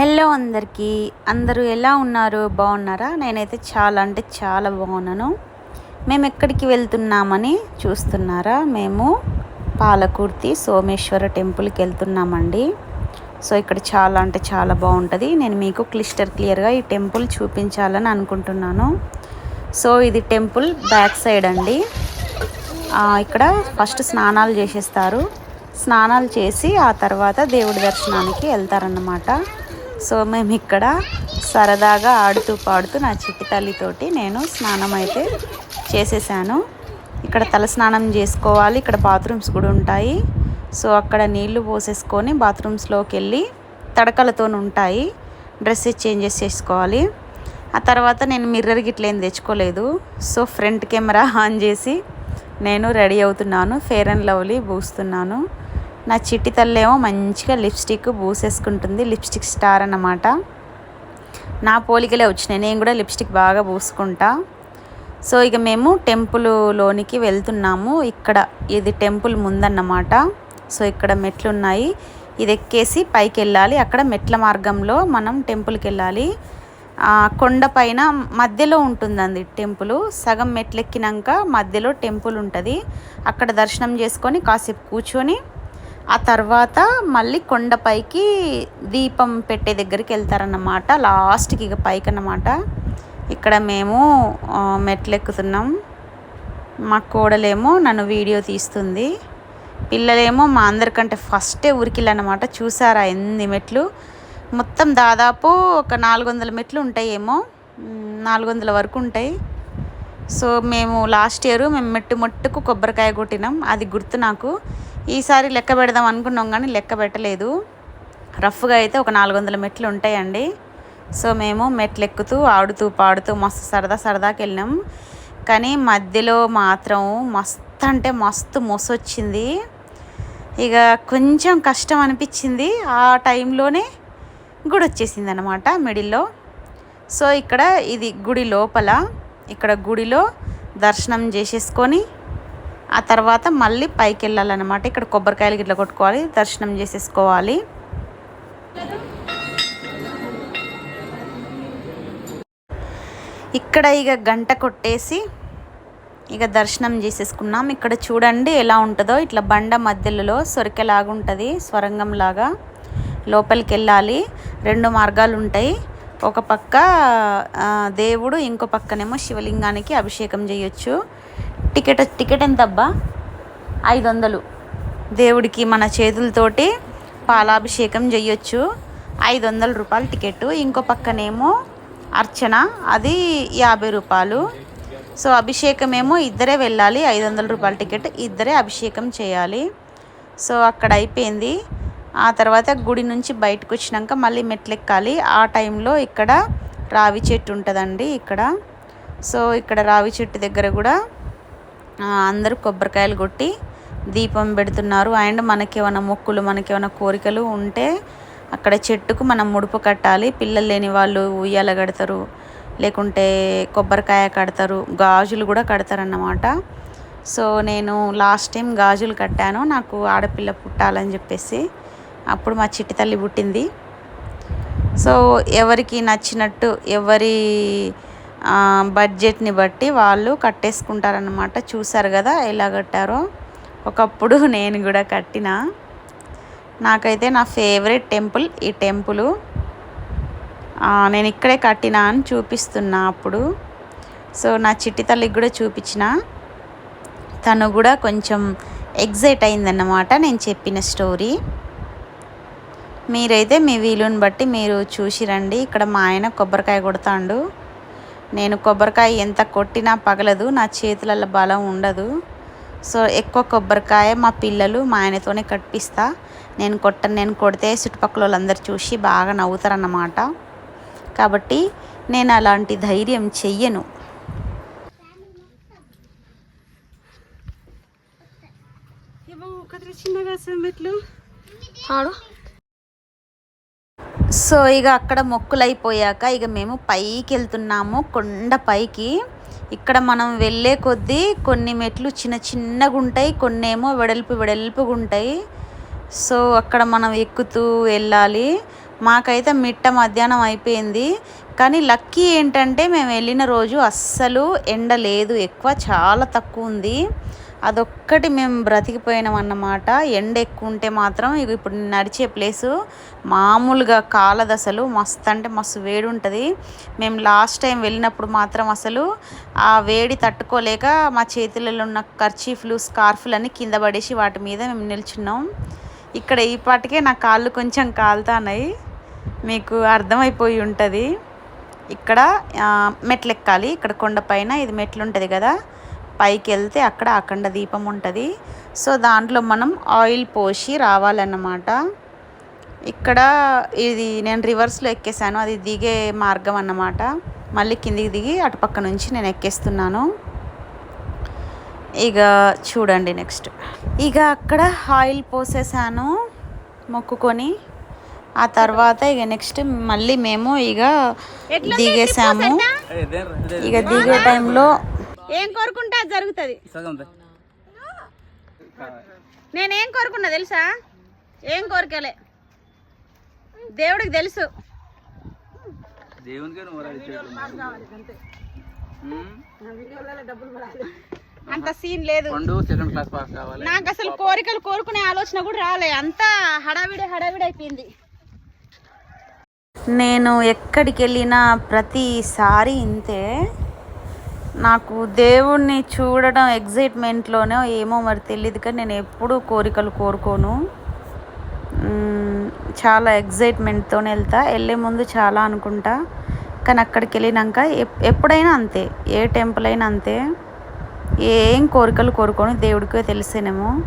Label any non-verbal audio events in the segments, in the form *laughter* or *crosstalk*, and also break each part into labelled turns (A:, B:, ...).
A: Hello అందరికీ. అందరూ ఎలా ఉన్నారు? బాగున్నారా? నేనైతే చాలా అంటే చాలా బాగున్నాను. మేము ఎక్కడికి వెళ్తున్నామని చూస్తున్నారా? మేము పాలకుర్తి సోమేశ్వర టెంపుల్కి వెళ్తున్నామండి. సో ఇక్కడ చాలా అంటే చాలా బాగుంటుంది. నేను మీకు క్లిస్టర్ క్లియర్గా ఈ టెంపుల్ చూపించాలని అనుకుంటున్నాను. సో ఇది టెంపుల్ బ్యాక్ సైడ్ అండి. ఇక్కడ ఫస్ట్ స్నానాలు చేసేస్తారు. స్నానాలు చేసి ఆ తర్వాత దేవుడి దర్శనానికి వెళ్తారన్నమాట. సో మేము ఇక్కడ సరదాగా ఆడుతూ పాడుతూ నా చిట్టి తల్లితోటి నేను స్నానం అయితే చేసేసాను. ఇక్కడ తల స్నానం చేసుకోవాలి. ఇక్కడ బాత్రూమ్స్ కూడా ఉంటాయి. సో అక్కడ నీళ్ళు పోసేసుకొని బాత్రూమ్స్లోకి వెళ్ళి తడకలతో ఉంటాయి డ్రెస్సెస్ చేంజెస్ చేసుకోవాలి. ఆ తర్వాత నేను మిర్రర్ గిట్ల ఏం తెచ్చుకోలేదు. సో ఫ్రంట్ కెమెరా ఆన్ చేసి నేను రెడీ అవుతున్నాను. ఫేర్ అండ్ లవ్లీ పూస్తున్నాను. నా చిట్టి తల్లేమో మంచిగా లిప్స్టిక్ పూసేసుకుంటుంది. లిప్స్టిక్ స్టార్ అన్నమాట. నా పోలికలే వచ్చినాయి. నేను కూడా లిప్స్టిక్ బాగా పూసుకుంటా. సో ఇక మేము టెంపుల్లోనికి వెళ్తున్నాము. ఇక్కడ ఇది టెంపుల్ ముందన్నమాట. సో ఇక్కడ మెట్లు ఉన్నాయి ఇది ఎక్కేసి పైకి వెళ్ళాలి అక్కడ మెట్ల మార్గంలో మనం టెంపుల్కి వెళ్ళాలి. కొండ పైన మధ్యలో ఉంటుందండి టెంపుల్. సగం మెట్లెక్కినాక మధ్యలో టెంపుల్ ఉంటుంది. అక్కడ దర్శనం చేసుకొని కాసేపు కూర్చొని ఆ తర్వాత మళ్ళీ కొండపైకి దీపం పెట్టే దగ్గరికి వెళ్తారన్నమాట. లాస్ట్కి ఇక పైకి అన్నమాట ఇక్కడ మేము మెట్లు ఎక్కుతున్నాం మా కోడలేమో నన్ను వీడియో తీస్తుంది. పిల్లలేమో మా అందరికంటే ఫస్టే ఉరికిల్లన్నమాట చూసారా ఎన్ని మెట్లు? మొత్తం దాదాపు ఒక నాలుగు వందల మెట్లు ఉంటాయేమో. నాలుగు వందల వరకు ఉంటాయి. సో మేము లాస్ట్ ఇయర్ మేము మెట్టు మొట్టుకు కొబ్బరికాయ కొట్టినాం. అది గుర్తు నాకు. ఈసారి లెక్క పెడదాం అనుకున్నాం కానీ లెక్క పెట్టలేదు. రఫ్గా అయితే ఒక నాలుగు వందల మెట్లు ఉంటాయండి. సో మేము మెట్లు ఎక్కుతూ ఆడుతూ పాడుతూ మస్తు సరదా సరదాకి వెళ్ళినాం. కానీ మధ్యలో మాత్రం మస్తు అంటే మస్తు మొసొచ్చింది. ఇక కొంచెం కష్టం అనిపించింది. ఆ టైంలోనే గుడి వచ్చేసింది అనమాట మిడిల్లో. సో ఇక్కడ ఇది గుడి లోపల ఇక్కడ గుడిలో దర్శనం చేసేసుకొని ఆ తర్వాత మళ్ళీ పైకి వెళ్ళాలన్నమాట ఇక్కడ కొబ్బరికాయలు గిట్ల కొట్టుకోవాలి దర్శనం చేసేసుకోవాలి. ఇక్కడ ఇక గంట కొట్టేసి ఇక దర్శనం చేసేసుకున్నాం. ఇక్కడ చూడండి ఎలా ఉంటుందో. ఇట్లా బండ మధ్యలో సొరికెలాగా ఉంటుంది స్వరంగం లాగా లోపలికి వెళ్ళాలి రెండు మార్గాలు ఉంటాయి ఒక పక్క దేవుడు ఇంకో పక్కనేమో శివలింగానికి అభిషేకం చేయొచ్చు. టికెట్ టికెట్ ఎంత అబ్బా ఐదు వందలు దేవుడికి మన చేతులతోటి పాలాభిషేకం చేయొచ్చు ఐదు వందల రూపాయలు టికెట్. ఇంకో పక్కనేమో అర్చన. అది యాభై రూపాయలు. సో అభిషేకం ఏమో ఇద్దరే వెళ్ళాలి. ఐదు వందల రూపాయల టికెట్ ఇద్దరే అభిషేకం చేయాలి. సో అక్కడ అయిపోయింది. ఆ తర్వాత గుడి నుంచి బయటకు వచ్చినాక మళ్ళీ మెట్లెక్కాలి. ఆ టైంలో ఇక్కడ రావి చెట్టు ఉంటుందండి ఇక్కడ. సో ఇక్కడ రావి చెట్టు దగ్గర కూడా అందరూ కొబ్బరికాయలు కొట్టి దీపం పెడుతున్నారు. అండ్ మనకేమైనా మొక్కులు మనకేమైనా కోరికలు ఉంటే అక్కడ చెట్టుకు మనం ముడుపు కట్టాలి. పిల్లలు లేని వాళ్ళు ఉయ్యాల కడతారు లేకుంటే కొబ్బరికాయ కడతారు గాజులు కూడా కడతారన్నమాట. సో నేను లాస్ట్ టైం గాజులు కట్టాను నాకు ఆడపిల్ల పుట్టాలని చెప్పేసి. అప్పుడు మా చిట్టి తల్లి పుట్టింది. సో ఎవరికి నచ్చినట్టు ఎవరి బడ్జెట్ని బట్టి వాళ్ళు కట్టేసుకుంటారనమాట చూసారు కదా ఎలా కట్టారో. ఒకప్పుడు *laughs* నేను కూడా కట్టిన. నాకైతే నా ఫేవరెట్ టెంపుల్ ఈ టెంపుల్. నేను ఇక్కడే కట్టినా అని చూపిస్తున్నా అప్పుడు. సో నా చిట్టి తల్లికి కూడా చూపించిన. తను కూడా కొంచెం ఎగ్జైట్ అయిందన్నమాట నేను చెప్పిన స్టోరీ. మీరైతే మీ వీలుని బట్టి మీరు చూసి రండి. ఇక్కడ మా ఆయన కొబ్బరికాయ కొడతాండు. నేను కొబ్బరికాయ ఎంత కొట్టినా పగలదు నా చేతులలో బలం ఉండదు. సో ఎక్కువ కొబ్బరికాయ మా పిల్లలు మా ఆయనతోనే కట్టిస్తా. నేను కొట్టను నేను కొడితే చుట్టుపక్కల వాళ్ళందరూ చూసి బాగా నవ్వుతారన్నమాట. కాబట్టి నేను అలాంటి ధైర్యం చెయ్యను. చిన్నగా మెట్లు.
B: ఆడు.
A: సో ఇక అక్కడ మొక్కులు అయిపోయాక ఇక మేము పైకి వెళ్తున్నాము కొండ పైకి. ఇక్కడ మనం వెళ్ళే కొద్దీ కొన్ని మెట్లు చిన్న చిన్నగా ఉంటాయి కొన్ని ఏమో వెడల్పు వెడల్పుగా ఉంటాయి సో అక్కడ మనం ఎక్కుతూ వెళ్ళాలి. మాకైతే మిట్ట మధ్యాహ్నం అయిపోయింది. కానీ లక్కీ ఏంటంటే మేము వెళ్ళిన రోజు అస్సలు ఎండ లేదు ఎక్కువ చాలా తక్కువ ఉంది అదొక్కటి మేము బ్రతికిపోయినాం అన్నమాట. ఎండ ఎక్కువ ఉంటే మాత్రం ఇక ఇప్పుడు నడిచే ప్లేసు మామూలుగా కాలదశలు మస్తు అంటే మస్తు వేడి ఉంటుంది మేము లాస్ట్ టైం వెళ్ళినప్పుడు మాత్రం అసలు ఆ వేడి తట్టుకోలేక మా చేతులలో ఉన్న కర్చీఫ్లు స్కార్ఫ్లు అన్నీ కింద పడేసి వాటి మీద మేము నిల్చున్నాం. ఇక్కడ ఈ పాటికే నా కాళ్ళు కొంచెం కాలుతాయి మీకు అర్థమైపోయి ఉంటుంది. ఇక్కడ మెట్లు ఎక్కాలి ఇక్కడ కొండపైన ఇది మెట్లు ఉంటుంది కదా. పైకి వెళ్తే అక్కడ అఖండ దీపం ఉంటుంది. సో దాంట్లో మనం ఆయిల్ పోసి రావాలన్నమాట. ఇక్కడ ఇది నేను రివర్స్లో ఎక్కేసాను. అది దిగే మార్గం అన్నమాట. మళ్ళీ కిందికి దిగి అటుపక్క నుంచి నేను ఎక్కేస్తున్నాను. ఇక చూడండి నెక్స్ట్. ఇక అక్కడ ఆయిల్ పోసేసాను మొక్కుకొని. ఆ తర్వాత ఇక నెక్స్ట్ మళ్ళీ మేము ఇక దిగేసాము. ఇక దిగే టైంలో ఏం కోరుకుంటే అది జరుగుతుంది. నేనేం కోరుకున్నా తెలుసా? ఏం కోరికలే. దేవుడికి తెలుసు. అంత. సీన్ లేదు. నాకు అసలు కోరికలు కోరుకునే ఆలోచన కూడా రాలే. అంత హడావిడి హడావిడి అయిపోయింది. నేను ఎక్కడికి వెళ్ళినా ప్రతిసారి ఇంతే. నాకు దేవుణ్ణి చూడడం ఎగ్జైట్మెంట్లోనే ఏమో మరి తెలియదు కానీ నేను ఎప్పుడూ కోరికలు కోరుకోను. చాలా ఎగ్జైట్మెంట్తో వెళ్తా. వెళ్ళే ముందు చాలా అనుకుంటా. కానీ అక్కడికి వెళ్ళినాక ఎప్పుడైనా అంతే. ఏ టెంపుల్ అయినా అంతే. ఏం కోరికలు కోరుకోను. దేవుడికే తెలిసేనేమో.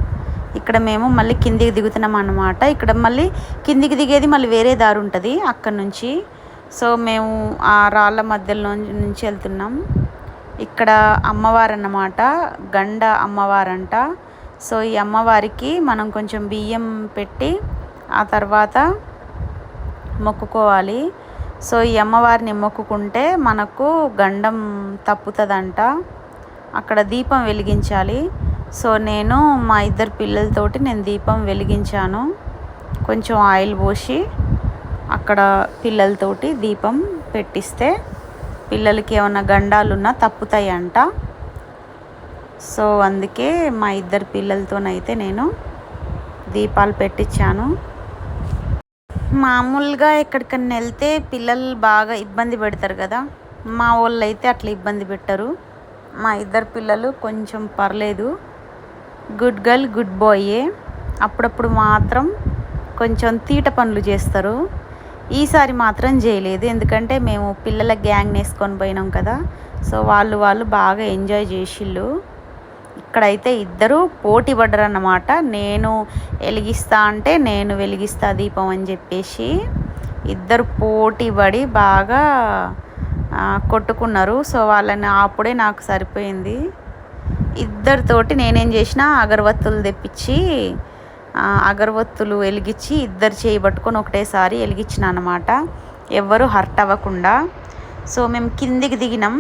A: ఇక్కడ మేము మళ్ళీ కిందికి దిగుతున్నాం అన్నమాట. ఇక్కడ మళ్ళీ కిందికి దిగేది మళ్ళీ వేరే దారి ఉంటుంది అక్కడ నుంచి. సో మేము ఆ రాళ్ళ మధ్యలో నుంచి వెళ్తున్నాం. ఇక్కడ అమ్మవారు అన్నమాట గండ అమ్మవారంట. సో ఈ అమ్మవారికి మనం కొంచెం బియ్యం పెట్టి ఆ తర్వాత మొక్కుకోవాలి. సో ఈ అమ్మవారిని మొక్కుకుంటే మనకు గండం తప్పుతుందంట. అక్కడ దీపం వెలిగించాలి. సో నేను మా ఇద్దరు పిల్లలతోటి నేను దీపం వెలిగించాను. కొంచెం ఆయిల్ పోసి అక్కడ పిల్లలతోటి దీపం పెట్టిస్తే పిల్లలకి ఏమైనా గండాలున్నా తప్పుతాయి అంట సో అందుకే మా ఇద్దరు పిల్లలతోనైతే నేను దీపాలు పెట్టించాను మామూలుగా ఎక్కడికన్నా వెళ్తే పిల్లలు బాగా ఇబ్బంది పెడతారు కదా. మా వాళ్ళు అయితే అట్లా ఇబ్బంది పెట్టరు. మా ఇద్దరు పిల్లలు కొంచెం పర్లేదు. గుడ్ గర్ల్ గుడ్ బాయే. అప్పుడప్పుడు మాత్రం కొంచెం తీట పనులు చేస్తారు. ఈసారి మాత్రం చేయలేదు. ఎందుకంటే మేము పిల్లల గ్యాంగ్ వేసుకొని పోయినాం కదా. సో వాళ్ళు వాళ్ళు బాగా ఎంజాయ్ చేసిళ్ళు. ఇక్కడైతే ఇద్దరు పోటీ పడ్డరు అన్నమాట నేను వెలిగిస్తా అంటే నేను వెలిగిస్తా దీపం అని చెప్పేసి ఇద్దరు పోటీ పడి బాగా కొట్టుకున్నారు. సో వాళ్ళని అప్పుడే నాకు సరిపోయింది. ఇద్దరితోటి నేనేం చేసిన అగరబత్తులు తెప్పించి అగరబత్తులు వెలిగించి ఇద్దరు చేయి పట్టుకొని ఒకటేసారి వెలిగించిన అనమాట ఎవ్వరు హర్ట్ అవ్వకుండా. సో మేము కిందికి దిగినాం.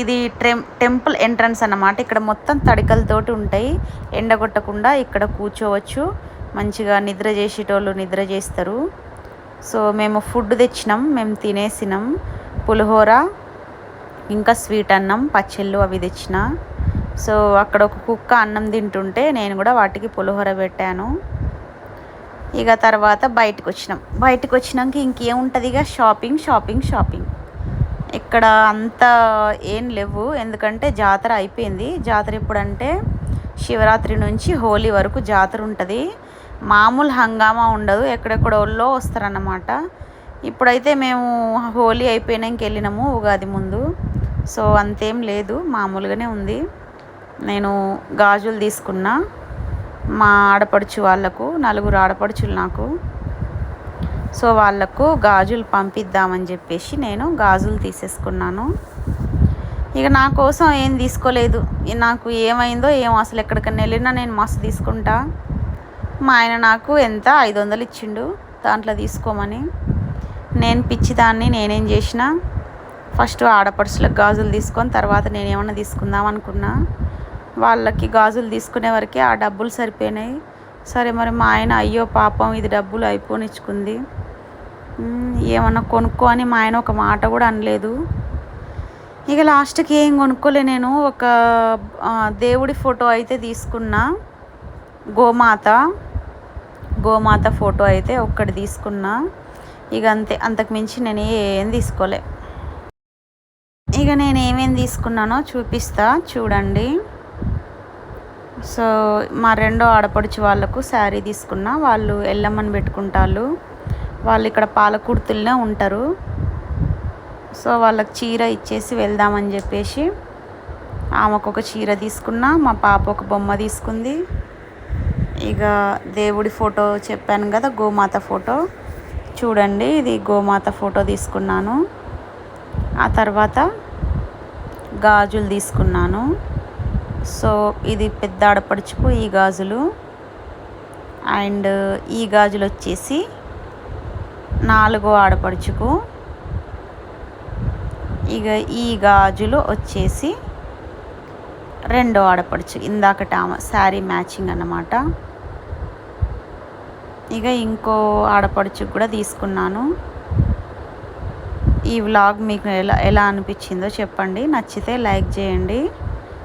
A: ఇది టెం టెంపుల్ ఎంట్రన్స్ అన్నమాట. ఇక్కడ మొత్తం తడికలతోటి ఉంటాయి. ఎండగొట్టకుండా ఇక్కడ కూర్చోవచ్చు. మంచిగా నిద్ర చేసేటోళ్ళు నిద్ర చేస్తారు. సో మేము ఫుడ్ తెచ్చినాం. మేము తినేసినాం. పులిహోర ఇంకా స్వీట్ అన్నం పచ్చళ్ళు అవి తెచ్చిన. సో అక్కడ ఒక కుక్క అన్నం తింటుంటే నేను కూడా వాటికి పులిహోర పెట్టాను. ఇక తర్వాత బయటకు వచ్చినాం. బయటకు వచ్చినాక ఇంకేముంటుంది ఇక? Shopping shopping shopping. ఇక్కడ అంత ఏం లేవు. ఎందుకంటే జాతర అయిపోయింది. జాతర ఎప్పుడంటే శివరాత్రి నుంచి హోలీ వరకు జాతర ఉంటుంది. మామూలు హంగామా ఉండదు. ఎక్కడెక్కడోళ్ళో వస్తారన్నమాట. ఇప్పుడైతే మేము హోలీ అయిపోయినాక వెళ్ళినాము ఉగాది ముందు. సో అంతేం లేదు. మామూలుగానే ఉంది. నేను గాజులు తీసుకున్నా. మా ఆడపడుచు వాళ్ళకు నలుగురు ఆడపడుచులు నాకు. సో వాళ్ళకు గాజులు పంపిద్దామని చెప్పేసి నేను గాజులు తీసేసుకున్నాను. ఇక నా కోసం ఏం తీసుకోలేదు. నాకు ఏమైందో ఏమో అసలు ఎక్కడికైనా వెళ్ళినా నేను మస్తు తీసుకుంటా. మా ఆయన నాకు ఎంత? ఐదు వందలు ఇచ్చిండు దాంట్లో తీసుకోమని. నేను పిచ్చిదాన్ని నేనేం చేసిన. ఫస్ట్ ఆడపడుచులకు గాజులు తీసుకొని తర్వాత నేను ఏమైనా తీసుకుందాం అనుకున్నా. వాళ్ళకి గాజులు తీసుకునే వరకే ఆ డబ్బులు సరిపోయినాయి. సరే మరి మా ఆయన అయ్యో పాపం ఇది డబ్బులు అయిపోనిచ్చుకుంది. ఏమన్నా కొనుక్కో అని మా ఆయన ఒక మాట కూడా అనలేదు. ఇక లాస్ట్కి ఏం కొనుక్కోలే నేను ఒక దేవుడి ఫోటో అయితే తీసుకున్నా. గోమాత గోమాత ఫోటో అయితే ఒక్కటి తీసుకున్నా. ఇక అంతే అంతకు మించి నేను ఏం తీసుకోలే. ఇక నేను ఏమేమి తీసుకున్నానో చూపిస్తా చూడండి. సో మా రెండో ఆడపడుచు వాళ్ళకు శారీ తీసుకున్న. వాళ్ళు ఎల్లమ్మని పెట్టుకుంటారు వాళ్ళు ఇక్కడ పాలకుర్తుల్నే ఉంటారు. సో వాళ్ళకి చీర ఇచ్చేసి వెళ్దామని చెప్పేసి ఆమెకు ఒక చీర తీసుకున్నా. మా పాప ఒక బొమ్మ తీసుకుంది. ఇక దేవుడి ఫోటో చెప్పాను కదా గోమాత ఫోటో. చూడండి ఇది గోమాత ఫోటో తీసుకున్నాను. ఆ తర్వాత గాజులు తీసుకున్నాను. సో ఇది పెద్ద ఆడపడుచుకు ఈ గాజులు. అండ్ ఈ గాజులు వచ్చేసి నాలుగో ఆడపడుచుకు. ఇక ఈ గాజులు వచ్చేసి రెండో ఆడపడుచు. ఇందాకట శారీ మ్యాచింగ్ అన్నమాట. ఇక ఇంకో ఆడపడుచుకు కూడా తీసుకున్నాను. ఈ వ్లాగ్ మీకు ఎలా ఎలా అనిపించిందో చెప్పండి. నచ్చితే లైక్ చేయండి.